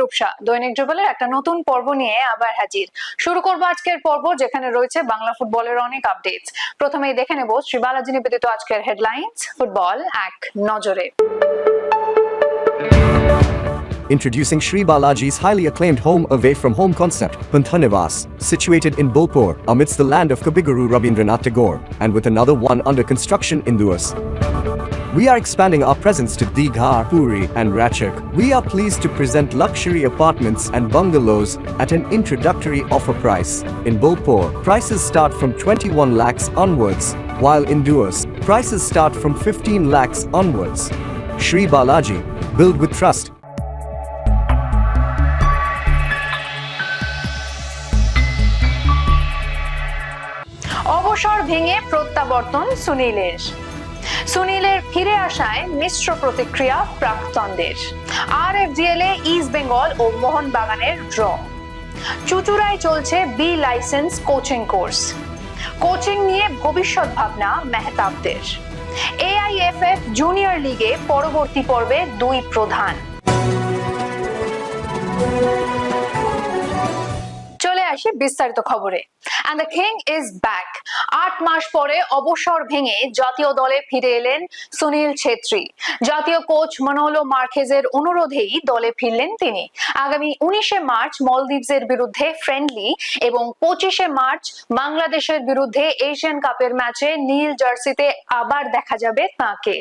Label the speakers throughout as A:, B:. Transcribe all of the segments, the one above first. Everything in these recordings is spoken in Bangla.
A: রূপসা দৈনিক যুগলের একটা নতুন পর্ব নিয়ে আবার হাজির শুরু করব আজকের পর্ব যেখানে রয়েছে বাংলা ফুটবলের অনেক আপডেটস প্রথমেই দেখে নেব শ্রী বালাজি নিবেদিত আজকের হেডলাইন্স ফুটবল এক নজরে
B: Introducing Sri Balaji's highly acclaimed home away from home concept, Panthanivas, situated in Bolpur, amidst the land of Kabiguru Rabindranath Tagore, and with another one under construction in Duas. We are expanding our presence to Digha, Puri, and Ratchak. We are pleased to present luxury apartments and bungalows at an introductory offer price. In Bolpur, prices start from 21 lakhs onwards, while in Duas, prices start from 15 lakhs onwards. Sri Balaji, build with trust.
A: অবসর ভেঙে প্রত্যাবর্তন সুনীলের সুনীলের ফিরে আসায় মিশ্র প্রতিক্রিয়া প্রাক্তনদের। আর এফ এ ইস্ট বেঙ্গল ও মোহনবাগানের ড্র চুচুড়ায় চলছে B licence coaching course coaching নিয়ে ভবিষ্যৎ ভাবনা মেহতাবদের। এআইএফএফ জুনিয়র লিগে পরবর্তী পর্বে দুই প্রধান। আসি বিস্তারিত খবরে। And the king is back আট মাস পরে অবসর ভেঙে জাতীয় দলে ফিরে এলেন সুনীল ছেত্রী। জাতীয় কোচ মনোলো মার্কেজের অনুরোধেই দলে ফিরলেন তিনি। আগামী উনিশে মার্চ মলদ্বীপসের বিরুদ্ধে ফ্রেন্ডলি এবং পঁচিশে মার্চ বাংলাদেশের বিরুদ্ধে এশিয়ান কাপের ম্যাচে নীল জার্সিতে আবার দেখা যাবে তাকে।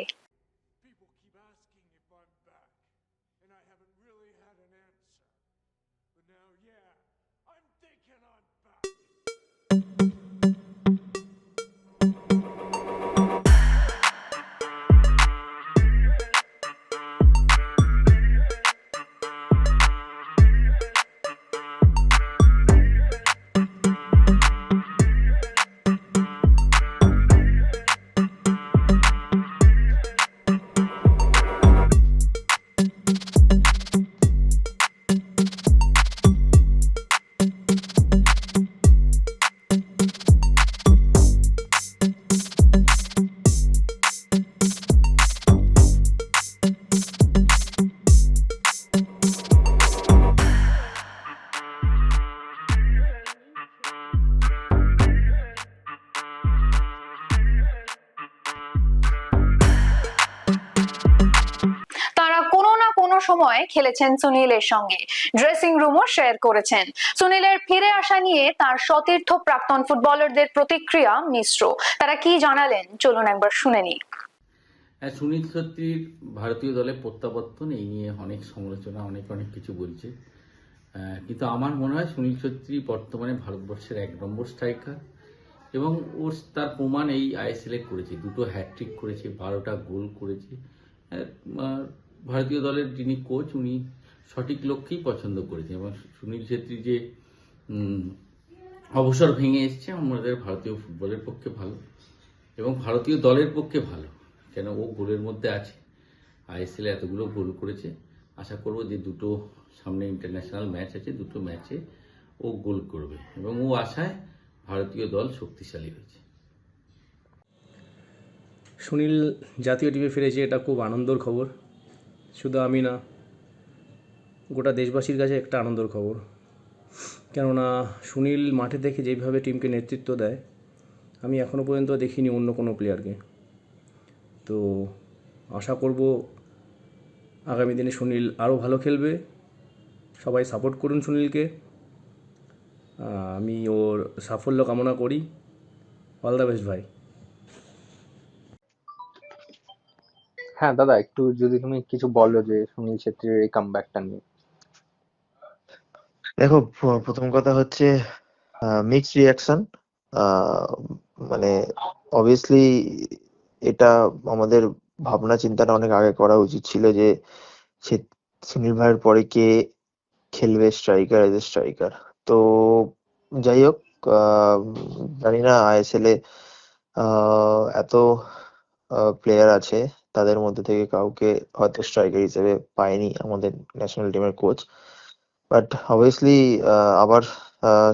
A: thank you খেলেছেন সুনীলের সঙ্গে। ড্রেসিং রুমও শেয়ার করেছেন। সুনীলের ফিরে আসা নিয়ে তার সতীর্থ প্রাক্তন ফুটবলারদের প্রতিক্রিয়া মিশ্র। তারা কি জানালেন? চলুন একবার শুনে নিই।
C: হ্যাঁ সুনীল ছেত্রীর ভারতীয় দলে প্রত্যাবর্তন, এই নিয়ে অনেক সমালোচনা, অনেক অনেক কিছু বলছে। কিন্তু আমার মনে হয় সুনীল ছেত্রী বর্তমানে ভারতবর্ষের এক নম্বর স্ট্রাইকার এবং ওর তার প্রমাণ এই আইএসএল করেছে। দুটো হ্যাট্রিক করেছে, বারোটা গোল করেছে। ভারতীয় দলের যিনি কোচ, উনি সঠিক লক্ষ্যেই পছন্দ করেছেন এবং সুনীল ছেত্রী যে অবসর ভেঙে এসছে, আমাদের ভারতীয় ফুটবলের পক্ষে ভালো এবং ভারতীয় দলের পক্ষে ভালো। কেন? ও গোলের মধ্যে আছে। আইএসএল এতগুলো গোল করেছে। আশা করব যে দুটো সামনে ইন্টারন্যাশনাল ম্যাচ আছে, দুটো ম্যাচে ও গোল করবে এবং ও আশায় ভারতীয় দল শক্তিশালী হয়েছে।
D: সুনীল, জাতীয় টিমে ফিরেছে, এটা খুব আনন্দের খবর। শুধু আমি না, গোটা দেশবাসীর কাছে একটা আনন্দের খবর। কেননা সুনীল মাঠে দেখে যেভাবে টিমকে নেতৃত্ব দেয়, আমি এখনও পর্যন্ত দেখিনি অন্য কোনো প্লেয়ারকে। তো আশা করব আগামী দিনে সুনীল আরও ভালো খেলবে। সবাই সাপোর্ট করুন সুনীলকে। আমি ওর সাফল্য কামনা করি। অল দ্য বেস্ট ভাই।
E: হ্যাঁ দাদা, একটু যদি তুমি কিছু বলো যে সুনীল ছেত্রীর এই কামব্যাকটা নিয়ে।
F: দেখো প্রথম কথা হচ্ছে মিক্সড রিয়াকশন মানে অবভিয়াসলি এটা আমাদের ভাবনা চিন্তাটা অনেক আগে করা উচিত ছিল যে সুনীল ভাইয়ের পরে কে খেলবে স্ট্রাইকার এজ স্ট্রাইকার তো যাই হোক জানি না আইএসএল এ এত প্লেয়ার আছে তাদের মধ্যে থেকে কাউকে হয়তো স্ট্রাইকার হিসেবে পায়নি আমাদের ন্যাশনাল টিমের কোচ বাট অবভিয়াসলি আবার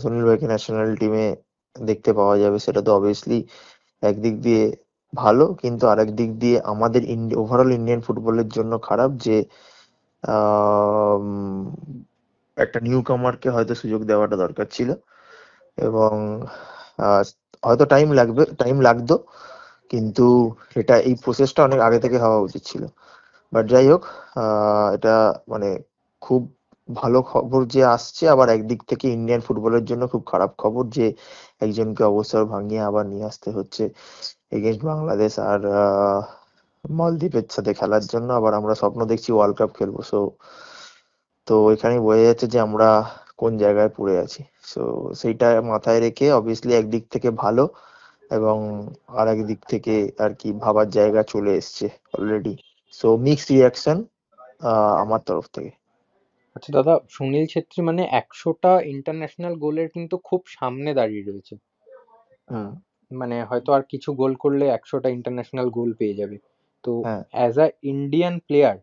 F: সুনীল ভাইকে ন্যাশনাল টিমে দেখতে পাওয়া যাবে। সেটা তো অবভিয়াসলি একদিক দিয়ে ভালো, কিন্তু আরেক দিক দিয়ে আমাদের ওভারঅল ইন্ডিয়ান ফুটবলের জন্য খারাপ যে একটা নিউ কামারকে হয়তো সুযোগ দেওয়াটা দরকার ছিল। এবং হয়তো টাইম লাগবে টাইম লাগতো কিন্তু এটা এই প্রসেসটা অনেক আগে থেকে হওয়া উচিত ছিল। বাট যাই হোক এটা মানে খুব ভালো খবর যে আসছে। আবার একদিক থেকে ইন্ডিয়ান ফুটবলের জন্য খুব খারাপ খবর যে একজনকে অবসর ভাঙিয়ে আবার নিয়ে আসতে হচ্ছে এগেইনস্ট বাংলাদেশ। আর মালদ্বীপের সাথে খেলার জন্য আবার আমরা স্বপ্ন দেখছি ওয়ার্ল্ড কাপ খেলব। সো তো এখানেই বোঝা যাচ্ছে যে আমরা কোন জায়গায় পড়ে আছি। সো সেইটা মাথায় রেখে অবভিয়াসলি একদিক থেকে ভালো। এবং আর এক দিক থেকে আর কি ভাবার জায়গা চলে এসছে অলরেডি সো মিক্স রিয়াকশন আমার তরফ থেকে।
E: আচ্ছা দাদা সুনীল ছেত্রী মানে একশোটা ইন্টারন্যাশনাল গোলের কিন্তু খুব সামনে দাঁড়িয়ে রয়েছে। মানে হয়তো আর কিছু গোল করলে একশোটা ইন্টারন্যাশনাল গোল পেয়ে যাবে। তো। As a Indian
F: player.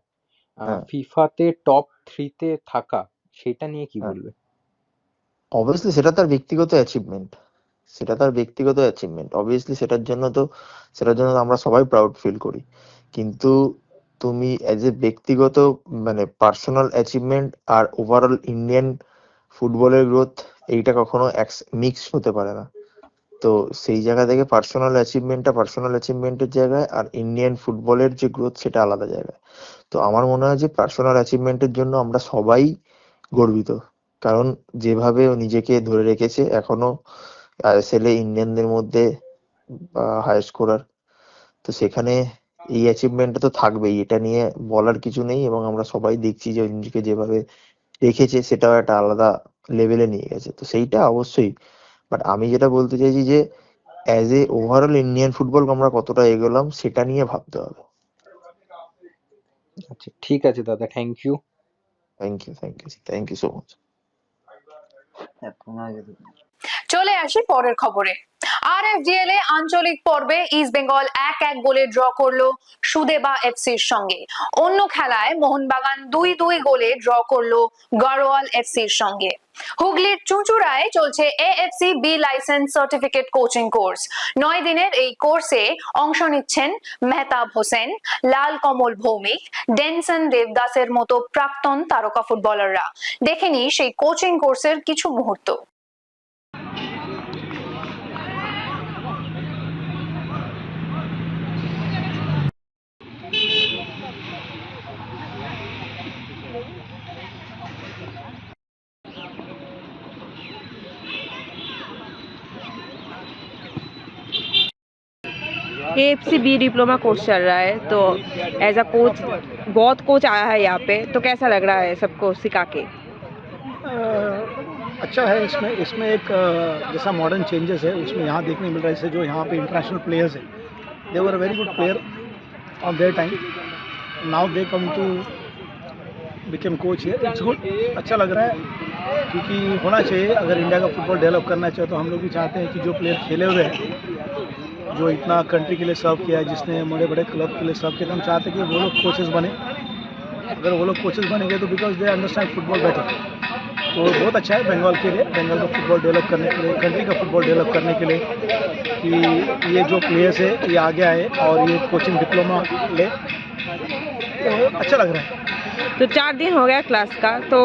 E: ফিফাতে top থ্রিতে থাকা সেটা নিয়ে কি
F: হ্যাঁ।
E: বলবে?
F: অবভিয়াসলি সেটা তার ব্যক্তিগত অ্যাচিভমেন্ট সেটা তার ব্যক্তিগত অ্যাচিভমেন্ট অবভিয়াসলি সেটার জন্য তো, সেটার জন্য আমরা সবাই প্রাউড ফিল করি। কিন্তু তুমি অ্যাজ এ ব্যক্তিগত মানে পার্সোনাল অ্যাচিভমেন্ট আর ওভারঅল ইন্ডিয়ান ফুটবলের গ্রোথ এইটা কখনো মিক্স হতে পারে না। তো সেই জায়গা থেকে পার্সোনাল অ্যাচিভমেন্টটা পার্সোনাল অ্যাচিভমেন্টের জায়গায় আর ইন্ডিয়ান ফুটবলের যে গ্রোথ সেটা আলাদা জায়গায়। তো আমার মনে হয় যে পার্সোনাল অ্যাচিভমেন্টের জন্য আমরা সবাই গর্বিত। কারণ যেভাবে ও নিজেকে ধরে রেখেছে, এখনও আইএসএল এ ইন্ডিয়ানদের মধ্যে হাই স্কোরার তো সেখানে এই অ্যাচিভমেন্টটা তো থাকবেই। এটা নিয়ে বলার কিছু নেই এবং আমরা সবাই দেখছি যে নিজেকে যেভাবে রেখেছে সেটাও একটা আলাদা লেভেলে নিয়ে গেছে। তো সেইটা অবশ্যই। বাট আমি যেটা বলতে চাইছি যে as a overall Indian football আমরা কতটা এগোলাম সেটা নিয়ে ভাবতে হবে।
E: আচ্ছা ঠিক আছে দাদা thank
F: you thank you thank you thank you so
A: much আসি পরের খবরে। আর এফ এ আঞ্চলিক পর্বে ইস্ট বেঙ্গল এক এক গোলে ড্র করল সুদেবা এফসির সঙ্গে। অন্য খেলায় মোহনবাগান দুই দুই গোলে ড্র করল গাড়োয়াল এফসির সঙ্গে। হুগলির চুঁচুড়ায় চলছে AFC B licence certificate coaching course নয় দিনের এই কোর্সে অংশ নিচ্ছেন মেহতাব হোসেন, লাল কমল ভৌমিক, ডেনসন দেবদাসের মতো প্রাক্তন তারকা ফুটবলাররা দেখেনি সেই কোচিং কোর্সের কিছু মুহূর্ত।
G: A F C B diploma course चल रहा है तो एज अ कोच बहुत कोच आया है यहाँ पे तो कैसा लग रहा है सबको सिखा के?
H: अच्छा है इसमें इसमें एक जैसा मॉडर्न चेंजेस है, उसमें यहाँ देखने मिल रहा है जैसे जो यहाँ पे इंटरनेशनल प्लेयर्स हैं they were a very good player on their time now they come to became coach है इट्स गुड अच्छा लग रहा है, क्योंकि होना चाहिए, अगर इंडिया का फुटबॉल डेवलप करना चाहिए तो हम लोग भी चाहते हैं कि जो प्लेयर खेले हुए हैं जो इतना कंट्री के लिए सर्व किया है, जिसने बड़े बड़े क्लब के लिए सर्व किया तो हम चाहते कि वो लोग कोचेज़ बने। अगर वो लोग कोचेस बनेंगे तो because they understand football better तो बहुत अच्छा है बंगाल के लिए बंगाल का फुटबॉल डेवलप करने के लिए कंट्री का फुटबॉल डेवलप करने के लिए कि ये जो प्लेयर्स है, ये आगे आए और ये कोचिंग डिप्लोमा ले। तो अच्छा लग रहा है।
G: तो चार दिन हो गया क्लास का तो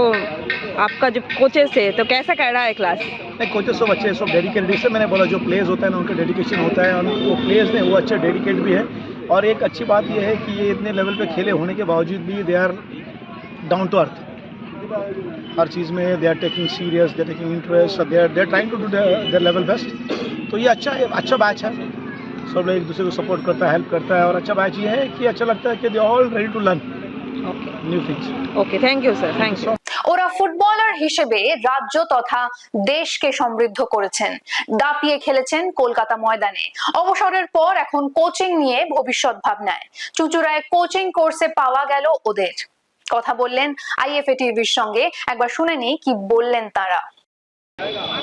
G: आपका जो कोचेस है तो कैसा कर रहा है क्लास
H: नहीं कोचेस सब अच्छे हैं सब डेडिकेटेड से मैंने बोला जो प्लेयर्स होता है ना उनका डेडिकेशन होता है और वो प्लेयर्स ने वो अच्छे डेडिकेट भी है। और एक अच्छी बात यह है कि ये इतने लेवल पर खेले होने के बावजूद भी they are down to earth हर चीज़ में they are taking serious they taking interest they are they are trying to do their level best तो ये अच्छा है अच्छा बैच है। सब लोग एक दूसरे को सपोर्ट करता है हेल्प करता है और अच्छा बैच ये है कि अच्छा लगता है कि they all ready to learn
G: new things okay thank you sir
A: thank you হিসেবে রাজ্য তথা দেশকে সমৃদ্ধ করেছেন। দাপিয়ে খেলেছেন কলকাতা ময়দানে। অবসরের পর এখন কোচিং নিয়ে ভবিষ্যৎ ভাবনায়। চুচুড়ায় কোচিং কোর্সে পাওয়া গেল ওদের। কথা বললেন আইএফএ টিভির সঙ্গে। একবার শুনে নিই কি বললেন তারা।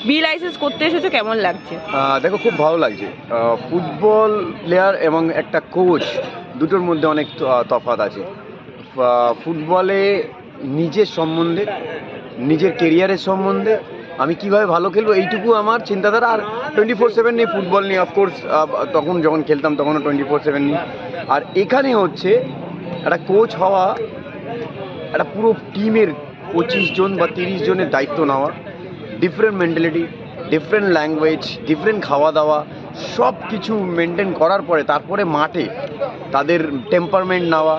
G: বি লাইসেন্স করতে এসেছ কেমন লাগছে?
I: আহ, দেখো খুব ভালো লাগছে। আহ, ফুটবল প্লেয়ার এবং একটা কোচ দুটোর মধ্যে অনেক ত- আহ, তফাৎ আছে। আহ, ফুটবলে নিজের সম্বন্ধে নিজের কেরিয়ারের সম্বন্ধে আমি কীভাবে ভালো খেলব এইটুকু আমার চিন্তাধারা। আর টোয়েন্টি ফোর সেভেন নিয়ে ফুটবল নিয়ে অফকোর্স তখন যখন খেলতাম তখনও টোয়েন্টি ফোর সেভেন নিয়ে। আর এখানে হচ্ছে একটা কোচ হওয়া, একটা পুরো টিমের পঁচিশ জন বা তিরিশ জনের দায়িত্ব নেওয়া। Different mentality different language different খাওয়া দাওয়া সব কিছু মেনটেন করার পরে তারপরে মাঠে তাদের টেম্পারমেন্ট নেওয়া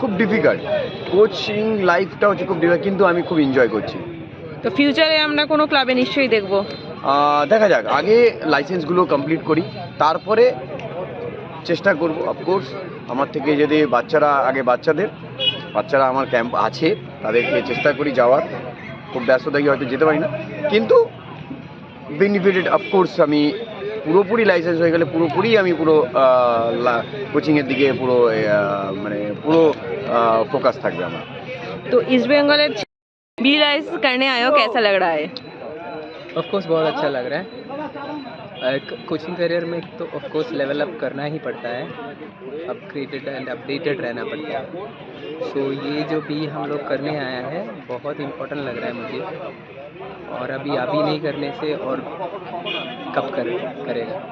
I: খুব ডিফিকাল্ট কোচিং লাইফটা হচ্ছে খুব ডিফিকাল্ট কিন্তু আমি খুব এনজয় করছি।
G: তো ফিউচারে আমরা কোনো ক্লাবে নিশ্চয়ই দেখব।
I: দেখা যাক আগে লাইসেন্সগুলো কমপ্লিট করি তারপরে চেষ্টা করব অফকোর্স আমার থেকে যদি বাচ্চারা আগে বাচ্চাদের বাচ্চারা আমার ক্যাম্প আছে তাদেরকে চেষ্টা করি যাওয়ার। খুব ব্যস্ত থাকি হয়তো যেতে পারি না। কিন্তু বেনিফিটেড অফকোর্স আমি পুরোপুরি লাইসেন্স হয়ে গেলে পুরোপুরি আমি পুরো কোচিংয়ের দিকে পুরো আহ, মানে পুরো ফোকাস থাকবে আমার
G: तो ईस्ट बंगाल बी लाइसेंस करने आए हो कैसा लग रहा है
J: ऑफ कोर्स बहुत अच्छा लग रहा है कोचिंग करियर में तो ऑफ कोर्स लेवल अप करना ही पड़ता है अपग्रेडेड एंड अपडेटेड रहना पड़ता है सो ये जो भी हम लोग करने आया है बहुत इम्पोर्टेंट लग रहा है मुझे और अभी अभी नहीं करने से और कब कर करेगा।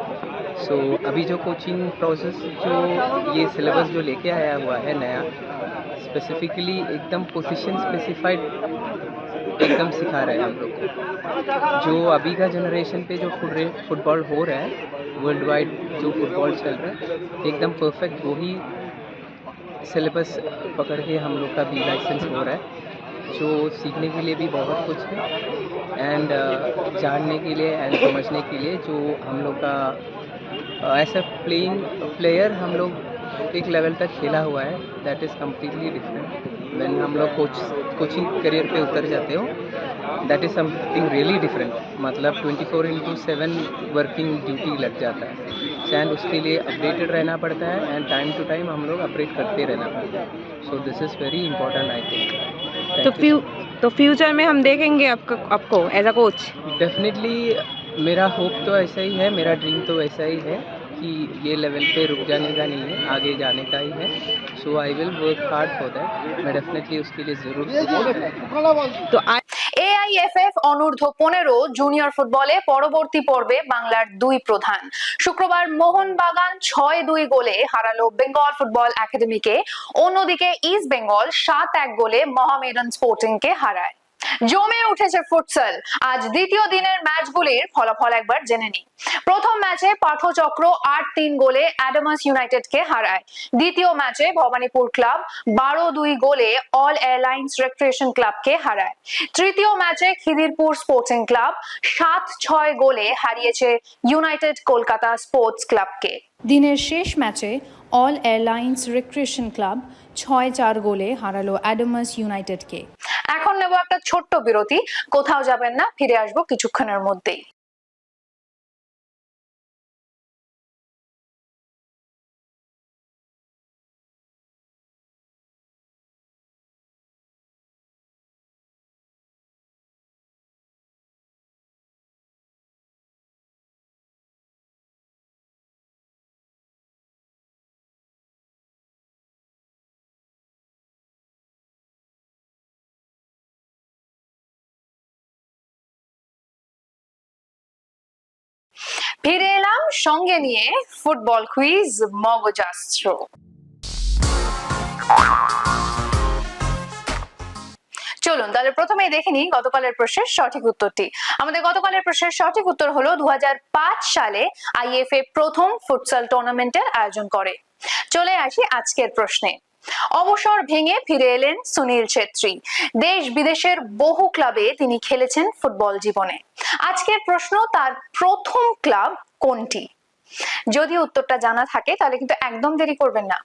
J: सो so, अभी जो कोचिंग प्रोसेस जो ये सिलेबस जो लेके आया हुआ है नया स्पेसिफिकली एकदम पोजीशन स्पेसिफाइड एकदम सिखा रहा है हम लोग को। जो अभी का जनरेशन पे जो फुट- फुटबॉल हो रहा है वर्ल्ड वाइड जो फुटबॉल चल रहा है एकदम परफेक्ट वही सिलेबस पकड़ के हम लोग का बी लाइसेंस हो रहा है। जो सीखने के लिए भी बहुत कुछ है। एंड जानने के लिए एंड समझने के लिए जो हम लोग का अ प्लेइंग प्लेयर हम लोग एक लेवल तक खेला हुआ है। That is completely different when हम लोग कोच कोचिंग करियर पे उतर जाते हो। That is something really different मतलब 24 four into seven working duty लग जाता है। एंड उसके लिए अपडेटेड रहना पड़ता है। एंड टाइम टू टाइम हम लोग अपडेट करते रहना पड़ता है। So this is very important I think
G: तो फ्यू तो फ्यूचर में हम देखेंगे आपको आपको एज अ कोच
J: डेफिनेटली मेरा होप तो ऐसा ही है मेरा ड्रीम तो ऐसा ही है कि ये लेवल पे रुक जाने का नहीं है आगे जाने का ही है. So I will work hard for that मैं डेफिनेटली उसके लिए ज़रूर
G: तो आज
A: এআইএফএফ অনূর্ধ্ব পনেরো জুনিয়র ফুটবলে পরবর্তী পর্বে বাংলার দুই প্রধান। শুক্রবার মোহনবাগান ছয় দুই গোলে হারালো বেঙ্গল ফুটবল একাডেমিকে অন্যদিকে ইস্ট বেঙ্গল সাত এক গোলে মহামেডান স্পোর্টিংকে হারায়। জমে উঠেছে ফুটসল। আজ দ্বিতীয় দিনের ম্যাচগুলির ফলাফল একবার জেনে নিই। প্রথম ম্যাচে পাঠচক্র আট তিন গোলে অ্যাডামাস ইউনাইটেডকে হারায়। দ্বিতীয় ম্যাচে ভবানীপুর ক্লাব বারো দুই গোলে অল এয়ারলাইন্স রেক্রিয়েশন ক্লাবকে হারায়। তৃতীয় ম্যাচে খিদিরপুর স্পোর্টিং ক্লাব সাত ছয় গোলে হারিয়েছে ইউনাইটেড কলকাতা স্পোর্টস ক্লাবকে।
K: দিনের শেষ ম্যাচে অল এয়ারলাইন্স রিক্রিয়েশন ক্লাব ছয় চার গোলে হারালো অ্যাডামাস ইউনাইটেডকে।
A: এখন নেব একটা ছোট্ট বিরতি। কোথাও যাবেন না, ফিরে আসব কিছুক্ষণের মধ্যেই। ফিরে এলাম সঙ্গে নিয়ে ফুটবল কুইজ মগজাস্ত্র। চলুন তাহলে প্রথমেই দেখে নিই গতকালের প্রশ্নের সঠিক উত্তরটি। আমাদের গতকালের প্রশ্নের সঠিক উত্তর হলো দু হাজার পাঁচ সালে আইএফএ প্রথম ফুটসাল টুর্নামেন্টের আয়োজন করে। চলে আসি আজকের প্রশ্নে। অবসর ভেঙে ফিরে এলেন সুনীল ছেত্রী। দেশ বিদেশের বহু ক্লাবে তিনি খেলেছেন ফুটবল জীবনে। আজকের প্রশ্ন, তার প্রথম ক্লাব কোনটি? যদি উত্তরটা জানা থাকে, তাহলে কিন্তু একদম দেরি করবেন না।